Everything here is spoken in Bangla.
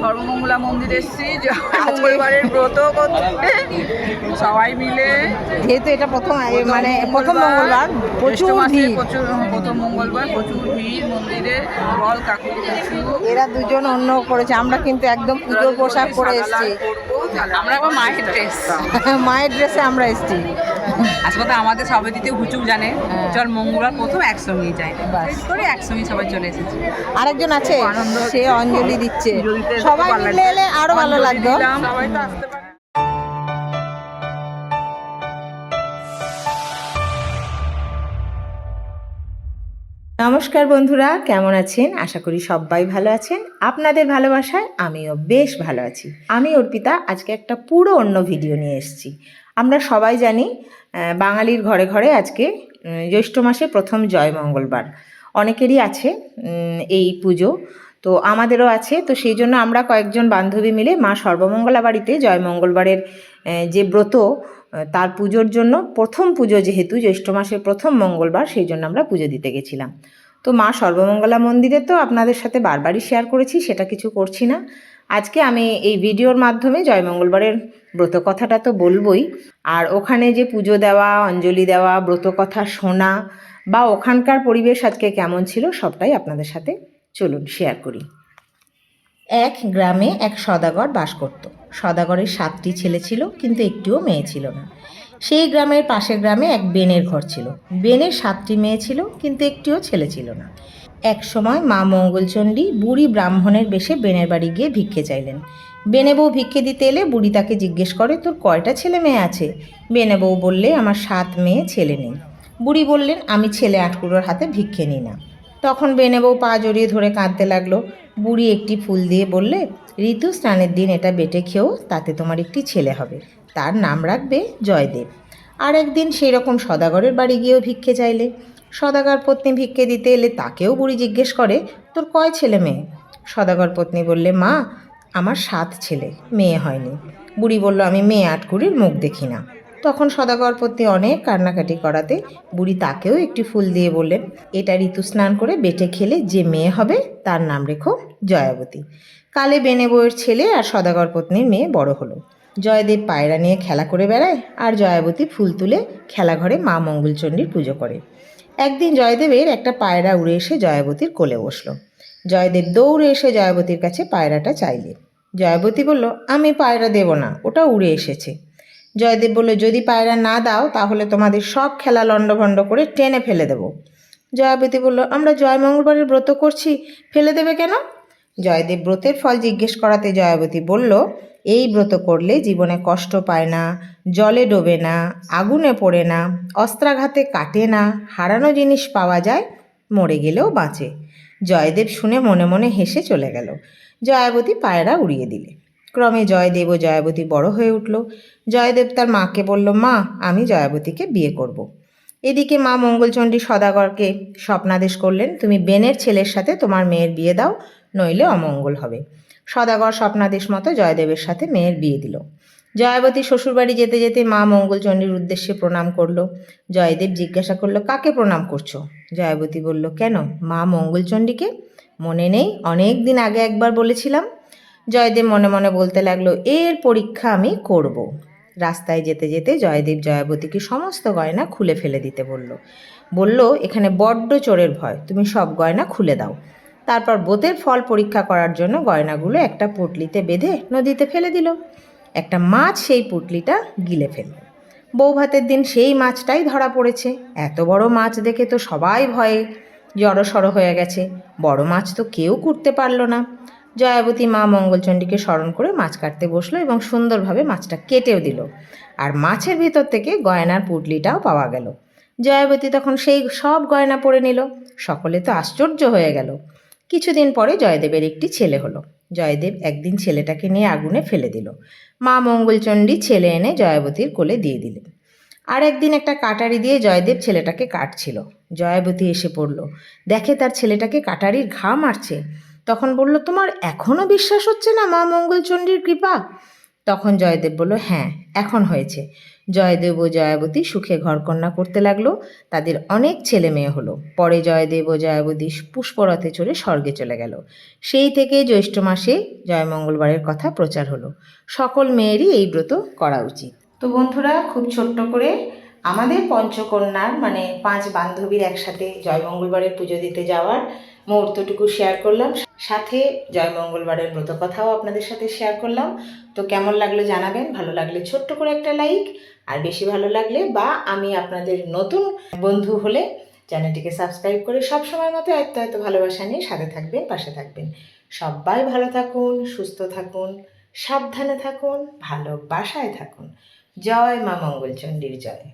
সর্বমঙ্গলা মন্দির এসেছি মঙ্গলবারের ব্রত করতে। সবাই মিলে। যেহেতু এটা প্রথম মানে প্রথম মঙ্গলবার প্রচুর ভিড়। প্রচুর প্রথম মঙ্গলবার প্রচুর ভিড় মন্দিরে বল কাকু এরা দুজন অন্য করেছে আমরা কিন্তু একদম পুজোর পোশাক পরে এসেছি। আমরা আবার মায়ের ড্রেস মায়ের ড্রেসে আমরা এসেছি। আজকে তো আমাদের সবাই দিতে হুচুক জানে। হ্যাঁ। চল মঙ্গলবার প্রথম একসঙ্গেই যাই। করে একসঙ্গে সবাই চলে এসেছি। আরেকজন আছে সে অঞ্জলি দিচ্ছে। সবাই মিলে এলে আরও ভালো লাগবে সবাই তো আসতে নমস্কার বন্ধুরা, কেমন আছেন? আশা করি সবাই ভালো আছেন। আপনাদের ভালোবাসায় আমিও বেশ ভালো আছি। আমি অর্পিতা, আজকে একটা পুরো অন্য ভিডিও নিয়ে এসেছি। আমরা সবাই জানি বাঙালির ঘরে ঘরে আজকে জ্যৈষ্ঠ মাসে প্রথম জয় মঙ্গলবার। অনেকেরই আছে এই পুজো। তো আমাদেরও আছে। তো সেই জন্য আমরা কয়েকজন বান্ধবী মিলে মা সর্বমঙ্গলা বাড়িতে জয় মঙ্গলবারের যে ব্রত তার পুজোর জন্য প্রথম পুজো যেহেতু, জ্যৈষ্ঠ মাসের প্রথম মঙ্গলবার, সেই জন্য আমরা পুজো দিতে গেছিলাম। তো মা সর্বমঙ্গলা মন্দিরে তো আপনাদের সাথে বারবারই শেয়ার করেছি, সেটা কিছু করছি না। আজকে আমি এই ভিডিওর মাধ্যমে জয় মঙ্গলবারের ব্রত কথাটা তো বলবই। আর ওখানে যে পুজো দেওয়া, অঞ্জলি দেওয়া, ব্রত কথা শোনা, বা ওখানকার পরিবেশ আজকে কেমন ছিল, সবটাই আপনাদের সাথে চলুন শেয়ার করি। এক গ্রামে এক সদাগর বাস করত। সদাগরের সাতটি ছেলে ছিল, কিন্তু একটিও মেয়ে ছিল না। সেই গ্রামের পাশের গ্রামে এক বেনের ঘর ছিল। বেনের সাতটি মেয়ে ছিল, কিন্তু একটিও ছেলে ছিল না। এক সময় মা মঙ্গলচণ্ডী বুড়ি ব্রাহ্মণের বেশে বেনের বাড়ি গিয়ে ভিক্ষে চাইলেন। বেনে বউ ভিক্ষে দিতে এলে বুড়ি তাকে জিজ্ঞেস করে, তোর কয়টা ছেলে মেয়ে আছে? বেনে বউ বললে, আমার সাত মেয়ে ছেলে নেই। বুড়ি বললেন, আমি ছেলে আটকুড়োর হাতে ভিক্ষে নিই না। তখন বেনে বউ পা জড়িয়ে ধরে কাঁদতে লাগল। বুড়ি একটি ফুল দিয়ে বললে, ঋতু, স্নানের দিন এটা বেটে খেয়েও তাতে তোমার একটি ছেলে হবে। তার নাম রাখবে জয়দেব। আর একদিন সেই রকম সদাগরের বাড়ি গিয়েও ভিক্ষে চাইলে। সদাগর পত্নী ভিক্ষে দিতে এলে তাকেও বুড়ি জিজ্ঞেস করে, তোর কয় ছেলে মেয়ে? সদাগর পত্নী বললে, মা, আমার সাত ছেলে, মেয়ে হয়নি। বুড়ি বলল, আমি মেয়ে আটকুড়ির মুখ দেখি না। তখন পত্নী অনেক কান্নাকাটি করাতে বুড়ি তাকেও একটি ফুল দিয়ে বললেন, এটা ঋতু স্নান করে বেটে খেলে যে মেয়ে হবে তার নাম রেখো জয়াবতী। কালে বেনে বউয়ের ছেলে আর সদাগর পত্নীর মেয়ে বড় হলো। জয়দেব পায়রা নিয়ে খেলা করে বেড়ায় আর জয়াবতী ফুল তুলে খেলাঘরে মা মঙ্গলচণ্ডীর পুজো করে। একদিন জয়দেবের একটা পায়রা উড়ে এসে জয়াবতীর কোলে বসল। জয়দেব দৌড়ে এসে জয়াবতীর কাছে পায়রাটা চাইলে জয়াবতী বলল, আমি পায়রা দেব না, ওটা উড়ে এসেছে। জয়দেব বলল, যদি পায়রা না দাও, তাহলে তোমাদের সব খেলা লণ্ডভণ্ড করে টেনে ফেলে দেব। জয়াবতী বলল, আমরা জয় মঙ্গলবারের ব্রত করছি, ফেলে দেবে কেন? জয়দেব ব্রতের ফল জিজ্ঞেস করাতে জয়াবতী বলল, এই ব্রত করলে জীবনে কষ্ট পায় না, জলে ডোবে না, আগুনে পড়ে না, অস্ত্রাঘাতে কাটে না, হারানো জিনিস পাওয়া যায়, মরে গেলেও বাঁচে। জয়দেব শুনে মনে মনে হেসে চলে গেল। জয়াবতী পায়রা উড়িয়ে দিলে। ক্রমে জয়দেব ও জয়াবতী বড় হয়ে উঠল। জয়দেব তার মাকে বলল, মা, আমি জয়াবতীকে বিয়ে করব। এদিকে মা মঙ্গলচণ্ডী সদাগরকে স্বপ্নাদেশ করলেন, তুমি বেনের ছেলের সাথে তোমার মেয়ের বিয়ে দাও, নইলে অমঙ্গল হবে। সদাগর স্বপ্নাদেশ মতো জয়দেবের সাথে মেয়ের বিয়ে দিল। জয়াবতী শ্বশুরবাড়ি যেতে যেতে মা মঙ্গলচণ্ডীর উদ্দেশ্যে প্রণাম করল। জয়দেব জিজ্ঞাসা করল, কাকে প্রণাম করছ? জয়াবতী বলল, কেন? মা মঙ্গলচণ্ডীকে? মনে নেই? অনেক দিন আগে একবার বলেছিলাম। জয়দেব মনে মনে বলতে লাগল, এর পরীক্ষা আমি করব। রাস্তায় যেতে যেতে জয়দেব জয়াবতীকে সমস্ত গয়না খুলে ফেলে দিতে বলল। বলল, এখানে বড্ড চোরের ভয়, তুমি সব গয়না খুলে দাও। তারপর বোতের ফল পরীক্ষা করার জন্য গয়নাগুলো একটা পুটলিতে বেঁধে নদীতে ফেলে দিল। একটা মাছ সেই পুটলিটা গিলে ফেলল। বউ ভাতের দিন সেই মাছটাই ধরা পড়েছে। এত বড় মাছ দেখে তো সবাই ভয়ে জড়সড় হয়ে গেছে। বড় মাছ তো কেউ করতে পারল না। জয়াবতী মা মঙ্গলচণ্ডীকে স্মরণ করে মাছ কাটতে বসল এবং সুন্দরভাবে মাছটা কেটেও দিল। আর মাছের ভিতর থেকে গয়নার পুটলিটাও পাওয়া গেল। জয়াবতী তখন সেই সব গয়না পরে নিল। সকলে তো আশ্চর্য হয়ে গেল। কিছুদিন পরে জয়দেবের একটি ছেলে হলো। জয়দেব একদিন ছেলেটাকে নিয়ে আগুনে ফেলে দিল। মা মঙ্গলচণ্ডী ছেলে এনে জয়াবতীর কোলে দিয়ে দিলেন। আর একদিন একটা কাটারি দিয়ে জয়দেব ছেলেটাকে কাটছিল। জয়াবতী এসে পড়ল। দেখে তার ছেলেটাকে কাটারির ঘা মারছে। তখন বলল, তোমার এখনও বিশ্বাস হচ্ছে না মা মঙ্গলচণ্ডীর কৃপা? তখন জয়দেব বলল হ্যাঁ এখন হয়েছে। জয়দেব ও জয়াবতী সুখে ঘরকন্যা করতে লাগল। তাদের অনেক ছেলে মেয়ে হলো। পরে জয়দেব ও জয়াবতী পুষ্পরথে চড়ে স্বর্গে চলে গেল। সেই থেকে জ্যৈষ্ঠ মাসে জয়মঙ্গলবারের কথা প্রচার হলো। সকল মেয়েরই এই ব্রত করা উচিত। তো বন্ধুরা, খুব ছোট্ট করে আমাদের পঞ্চকন্যার মানে পাঁচ বান্ধবীর একসাথে জয়মঙ্গলবারের পুজো দিতে যাওয়ার মুহূর্তটুকু শেয়ার করলাম। সাথে জয়মঙ্গলবারের ব্রত কথাও আপনাদের সাথে শেয়ার করলাম। তো কেমন লাগল জানাবেন। ভালো লাগলে ছোট্ট করে একটা লাইক আর বেশি ভালো লাগলে বা আমি আপনাদের নতুন বন্ধু হলে চ্যানেলটিকে সাবস্ক্রাইব করে সব সময় মতো এত এত ভালোবাসা নিয়ে সাথে থাকবেন, পাশে থাকবেন। সবাই ভালো থাকুন, সুস্থ থাকুন, সাবধানে থাকুন, ভালোবাসায় থাকুন। জয় মা মঙ্গলচণ্ডীর জয়।